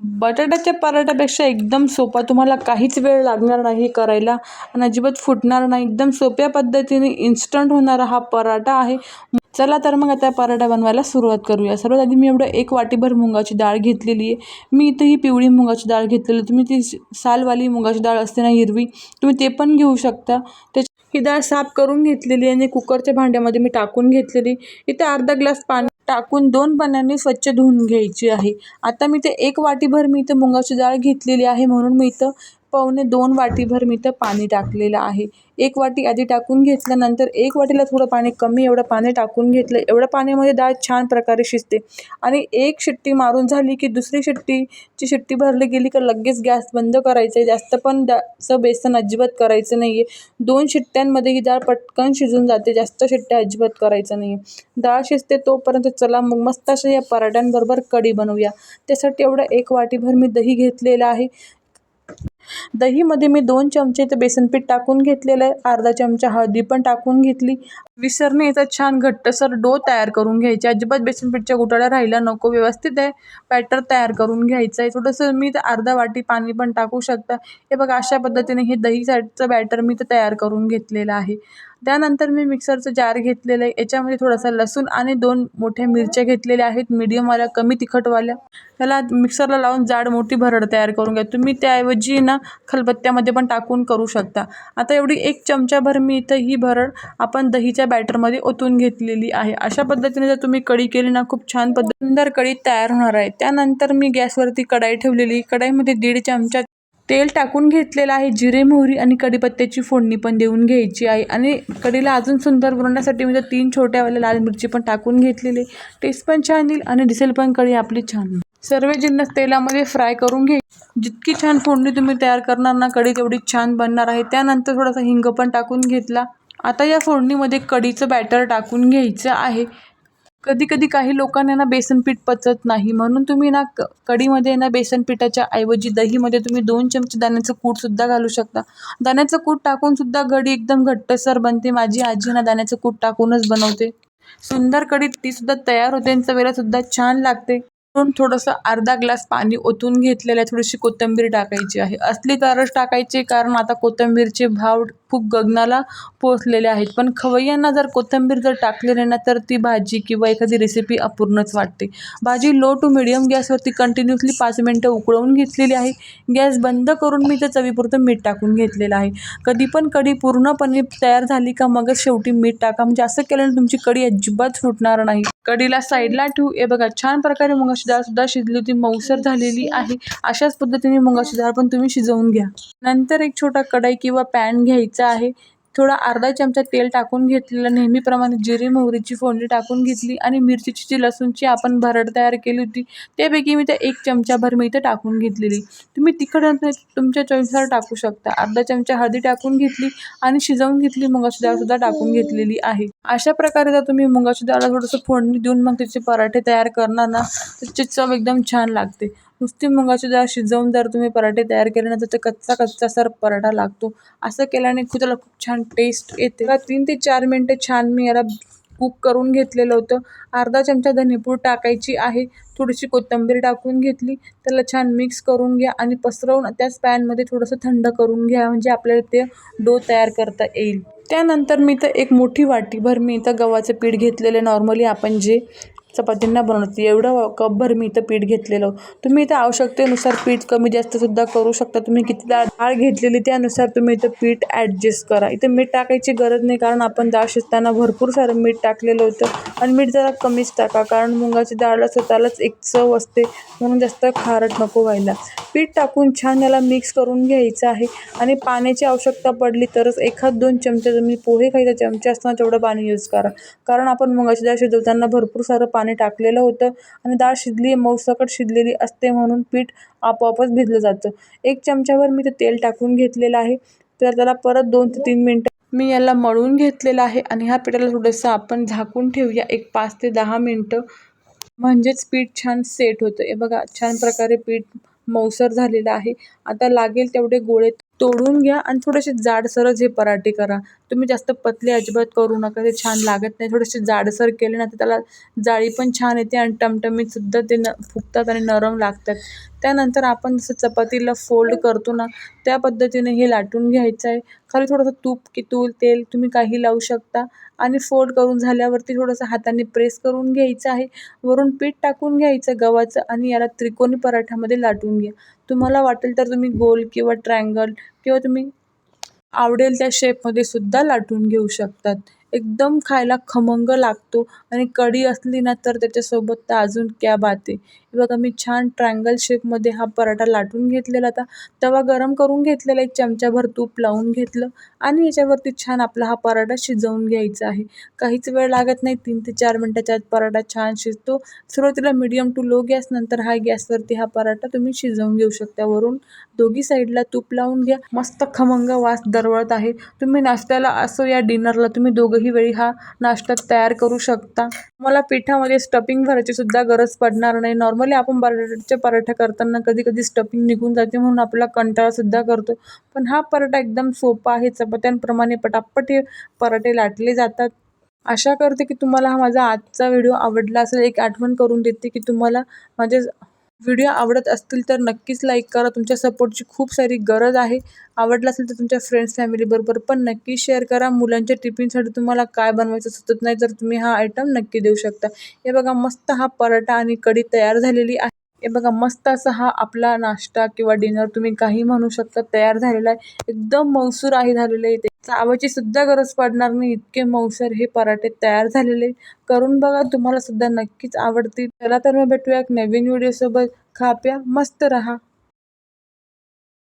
बटाट्याच्या पराठ्यापेक्षा एकदम सोपा. तुम्हाला काहीच वेळ लागणार नाही करायला आणि अजिबात फुटणार नाही. एकदम सोप्या पद्धतीने इन्स्टंट होणारा हा पराठा आहे. चला तर मग आता पराठा बनवायला सुरुवात करूया. सर्वात आधी मी एवढं एक वाटीभर मुगाची डाळ घेतलेली आहे. मी इथं ही पिवळी मुगाची डाळ घेतलेली तुम्ही ती सालवाली मुगाची डाळ असते ना हिरवी तुम्ही ते पण घेऊ शकता. त्याची ही डाळ साफ करून घेतलेली आणि कुकरच्या भांड्यामध्ये मी टाकून घेतलेली इथे अर्धा ग्लास पाणी टाकून दोन पाण्याने स्वच्छ धुवून घ्यायची आहे. आता मी ते एक वाटीभर मी इथं मुगाची डाळ घेतलेली आहे म्हणून मी इथं पावणे दोन वाटीभर मी तर पाणी टाकलेलं आहे. एक वाटी आधी टाकून घेतल्यानंतर एक वाटीला थोडं पाणी कमी एवढं पाणी टाकून घेतलं. एवढं पाण्यामध्ये डाळ छान प्रकारे शिजते. आणि एक शिट्टी मारून झाली की दुसरी शिट्टीची शिट्टी भरली गेली का लगेच गॅस बंद करायचं आहे जास्त पण डाळचं बेसन अजिबात करायचं नाही आहे दोन शिट्ट्यांमध्ये ही डाळ पटकन शिजून जाते. जास्त शिट्ट्या अजिबात करायचं नाही आहे डाळ शिजते तोपर्यंत चला मग मस्त अशा या पराठ्यांबरोबर कढी बनवूया. त्यासाठी एवढं एक वाटीभर मी दही घेतलेलं आहे. दहीमध्ये मी दोन चमचे तर बेसन पीठ टाकून घेतलेलं आहे. अर्धा चमचा हळदी पण टाकून घेतली. विसरणे याचा छान घट्टसर डो तयार करून घ्यायचे. अजिबात बेसन पीठच्या गुटाळ्या राहिला नको व्यवस्थित आहे. बॅटर तयार करून घ्यायचं आहे. थोडंसं मी तर अर्धा वाटी पाणी पण टाकू शकता. हे बघा अशा पद्धतीने हे दहीसाठीचं बॅटर मी तर तयार करून घेतलेलं आहे. त्यानंतर मी मिक्सरचं जार घेतलेलं आहे. याच्यामध्ये थोडासा लसूण आणि दोन मोठ्या मिरच्या घेतलेल्या आहेत. मीडियमवाल्या कमी तिखटवाल्या. त्याला मिक्सरला लावून जाड मोठी भरड तयार करून घ्या. तुम्ही त्याऐवजी ना खलबत्त्यामध्ये पण टाकून करू शकता. आता एवढी एक चमचाभर मी इथं ही भरड आपण दहीच्या बॅटरमध्ये ओतून घेतलेली आहे. अशा पद्धतीने जर तुम्ही कढी केली ना खूप छान पद्धत सुंदर कढी तयार होणार आहे. त्यानंतर मी गॅसवरती कढाई ठेवलेली. कढाईमध्ये दीड चमचा तेल टाकून घेतलेलं आहे. जिरे मोहरी आणि कढीपत्त्याची फोडणी पण देऊन घ्यायची आहे. आणि कढीला अजून सुंदर बनवण्यासाठी मी तर तीन छोट्यावाल्या लाल मिरची पण टाकून घेतलेली. टेस्ट पण छान येईल आणि दिसेल पण कढी आपली छान. सर्व जिन्नस तेलामध्ये फ्राय करून घे. जितकी छान फोडणी तुम्ही तयार करणार ना कढी तेवढी छान बनणार आहे. त्यानंतर थोडासा हिंग पण टाकून घेतला. आता या फोडणीमध्ये कढीचं बॅटर टाकून घ्यायचं आहे. कधी कधी काही लोकांना ना बेसनपीठ पचत नाही. म्हणून तुम्ही ना क कढीमध्ये ना बेसन पिठाच्या ऐवजी दहीमध्ये तुम्ही दोन चमचे दाण्याचं कूटसुद्धा घालू शकता. दाण्याचं कूट टाकूनसुद्धा कढी एकदम घट्टसर बनते. माझी आजी ना दाण्याचं कूट टाकूनच बनवते. सुंदर कढी तीसुद्धा तयार होते आणि चवीलासुद्धा छान लागते. थोडंसं अर्धा ग्लास पाणी ओतून घेतलेलं आहे. थोडीशी कोथिंबीर टाकायची आहे. असली तरच टाकायची कारण आता कोथिंबीरचे भाव खूप गगनाला पोचलेले आहेत. पण खवय्यांना जर कोथिंबीर जर टाकलेली ना तर ती भाजी किंवा एखादी रेसिपी अपूर्णच वाटते. भाजी लो टू मिडियम गॅसवरती कंटिन्युअसली पाच मिनटं उकळवून घेतलेली आहे. गॅस बंद करून मी ते चवीपुरतं मीठ टाकून घेतलेलं आहे. कधी पण कढी पूर्णपणे तयार झाली का मगच शेवटी मीठ टाका. म्हणजे असं केल्याने तुमची कढी अजिबात फुटणार नाही. कढीला साईडला ठेवू. हे बघा छान प्रकारे मग मुगाची डाळसुद्धा शिजली होती मऊसर झालेली आहे. अशाच पद्धतीने मुगाची डाळ पण तुम्ही शिजवून घ्या. नंतर एक छोटा कढाई किंवा पॅन घ्यायचा आहे. थोडा अर्धा चमचा तेल टाकून घेतलेलं नेहमीप्रमाणे जिरे मोहरीची फोडणी टाकून घेतली आणि मिरचीची जी लसूणची आपण भरड तयार केली होती त्यापैकी मी त्या एक चमचाभर मी इथं टाकून घेतलेली. तुम्ही तिखट तुमच्या चवीनुसार टाकू शकता. अर्धा चमचा हळदी टाकून घेतली आणि शिजवून घेतली मुगाची डाळसुद्धा टाकून घेतलेली आहे. अशा प्रकारे जर तुम्ही मुगाची डाळला थोडंसं फोडणी देऊन मग त्याचे पराठे तयार करणार ना त्याची चव एकदम छान लागते. नुसती मुगाची डाळ शिजवून जर तुम्ही पराठे तयार केले ना तर ते कच्चा कच्चा सर पराठा लागतो. असं केल्याने खूप त्याला खूप छान टेस्ट येते. का तीन ते चार मिनटं छान मी याला कुक करून घेतलेलं होतं. अर्धा चमचा धनेपूड टाकायची आहे. थोडीशी कोथिंबीर टाकून घेतली. त्याला छान मिक्स करून घ्या आणि पसरवून त्याच पॅनमध्ये थोडंसं थंड करून घ्या म्हणजे आपल्याला ते डो तयार करता येईल. त्यानंतर मी तर एक मोठी वाटीभर मी इथं गव्हाचं पीठ घेतलेलं नॉर्मली आपण जे चपातींना बनवते एवढं कपभर मी इथं पीठ घेतलेलं. तुम्ही इथं आवश्यकतेनुसार पीठ कमी जास्तसुद्धा करू शकता. तुम्ही किती डाळ डाळ घेतलेली त्यानुसार तुम्ही इथं पीठ ॲडजस्ट करा. इथं मीठ टाकायची गरज नाही कारण आपण डाळ शिजताना भरपूर सारं मीठ टाकलेलं होतं. आणि मीठ जरा कमीच टाका कारण मुगाची डाळला स्वतःलाच एक चव असते. म्हणून जास्त खारट नको व्हायला. पीठ टाकून छान याला मिक्स करून घ्यायचं आहे. आणि पाण्याची आवश्यकता पडली तरच एखाद दोन चमचे जर मी पोहे खायचा चमचे असताना तेवढं पाणी यूज करा. कारण आपण मुगाची डाळ शिजवताना भरपूर सारं पाणी टाकलेलं होतं आणि डाळ शिजली मऊसकट शिजलेली असते म्हणून पीठ आपोआपच भिजलं जातं. एक चमच्यावर मी ते तेल टाकून घेतलेलं आहे. तर त्याला परत दोन ते तीन मिनटं मी याला मळून घेतलेलं आहे आणि ह्या पिठाला थोडंसं आपण झाकून ठेवूया. एक पाच ते दहा मिनटं. म्हणजेच पीठ छान सेट होतं. हे बघा छान प्रकारे पीठ मऊसर झालेलं आहे. आता लागेल तेवढे गोळे तोडून घ्या आणि थोडेसे जाडसरच हे पराठे करा. तुम्ही जास्त पतले अजिबात करू नका ते छान लागत नाही. थोडेसे जाडसर केले ना तर त्याला जाळी पण छान येते आणि टमटमीतसुद्धा ते न फुगतात आणि नरम लागतात. त्यानंतर आपण जसं चपातीला फोल्ड करतो ना त्या पद्धतीने हे लाटून घ्यायचं आहे. खाली थोडंसं तूप की तूल तेल तुम्ही काही लावू शकता आणि फोल्ड करून झाल्यावरती थोडंसं हाताने प्रेस करून घ्यायचं आहे. वरून पीठ टाकून घ्यायचं गव्हाचं आणि याला त्रिकोणी पराठ्यामध्ये लाटून घ्या. तुम्हाला वाटेल तर तुम्ही गोल किंवा ट्रँगल किंवा तुम्ही आवडेल त्या शेपमध्ये सुद्धा लाटून घेऊ शकतात. एकदम खायला खमंग लागतो. आणि कढी असली ना तर त्याच्यासोबत तर अजून क्या बात आहे. हे बघा मी छान ट्रायंगल शेपमध्ये हा पराठा लाटून घेतलेला आता तवा गरम करून घेतलेला एक चमचाभर तूप लावून घेतलं आणि याच्यावरती छान आपला हा पराठा शिजवून घ्यायचा आहे. काहीच वेळ लागत नाही तीन ते चार मिनटाच्या आत पराठा छान शिजतो. सुरुवातीला मीडियम टू लो गॅस नंतर हाय गॅसवरती हा पराठा तुम्ही शिजवून घेऊ शकता. वरून दोघी साईडला तूप लावून घ्या. मस्त खमंग वास दरवळत आहे. तुम्ही नाश्त्याला असो या डिनरला तुम्ही दोघंही वेळी हा नाश्ता तयार करू शकता. मला पिठामध्ये स्टफिंग भरायची सुद्धा गरज पडणार नाही. नॉर्मली आपण बटाट्याचे पराठा करताना कधी कधी स्टफिंग निघून जाते म्हणून आपला कंटाळासुद्धा करतो. पण हा पराठा एकदम सोपा आहे. चपात्यांप्रमाणे पटापट हे पराठे लाटले जातात. आशा करते की तुम्हाला हा माझा आजचा व्हिडिओ आवडला असेल. एक आठवण करून देते की तुम्हाला माझे व्हिडिओ आवडत असतील तर नक्कीच लाईक करा. तुमच्या सपोर्टची खूप सारी गरज आहे. आवडला असेल तर तुमच्या फ्रेंड्स फॅमिलीबरोबर पण नक्की शेअर करा. मुलांच्या टिफिनसाठी तुम्हाला काय बनवायचं सुचत नाही तर तुम्ही हा आयटम नक्की देऊ शकता. हे बघा मस्त हा पराठा आणि कढी तयार झालेली आहे. हे बघा मस्त असा हा आपला नाश्ता किंवा डिनर तुम्ही काही म्हणू शकता तयार झालेला आहे. एकदम मौसूर आहे झालेलं आहे चावायची सुद्धा गरज पडणार नाही. इतके मऊसर हे पराठे तयार झालेले करून बघा तुम्हाला सुद्धा नक्कीच आवडतील. चला तर मग भेटूया एक नवीन व्हिडिओसोबत खा प्या मस्त रहा.